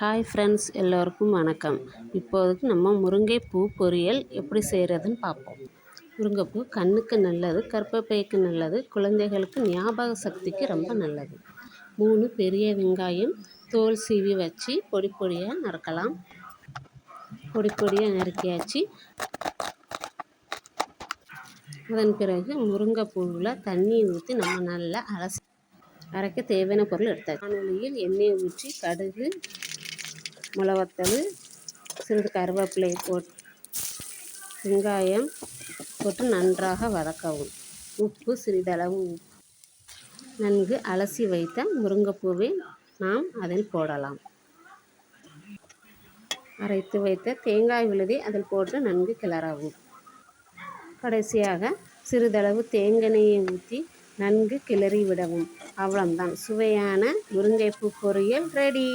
Hi friends எல்லோருக்கும் வணக்கம். இப்போதைக்கு நம்ம முருங்கைப்பூ பொரியல் எப்படி செய்கிறதுன்னு பார்ப்போம். முருங்கைப்பூ கண்ணுக்கு நல்லது கற்பப்பைக்கு நல்லது குழந்தைகளுக்கு ஞாபக சக்திக்கு ரொம்ப நல்லது. மூணு பெரிய வெங்காயம் தோல் சீவி வச்சு பொடி பொடியாக நறுக்கலாம். பொடி பொடியாக நறுக்கியாச்சு. அதன் பிறகு முருங்கைப்பூவில் தண்ணி ஊற்றி நம்ம நல்லா அலசி அரைக்க தேவையான பொருள் எடுத்தாச்சு. வானொலியில் எண்ணெய் ஊற்றி கடுகு மிளகாத்தூள் சிறிது கருவேப்பிலை போட்டு வெங்காயம் போட்டு நன்றாக வதக்கவும். உப்பு சிறிதளவு உப்பு நன்கு அலசி வைத்த முருங்கைப்பூவை நாம் அதில் போடலாம். அரைத்து வைத்த தேங்காய் விழுதி அதில் போட்டு நன்கு கிளறவும். கடைசியாக சிறிதளவு தேங்காயை ஊற்றி நன்கு கிளறி விடவும். அவ்வளவுதான். சுவையான முருங்கைப்பூ பொரியல் ரெடி.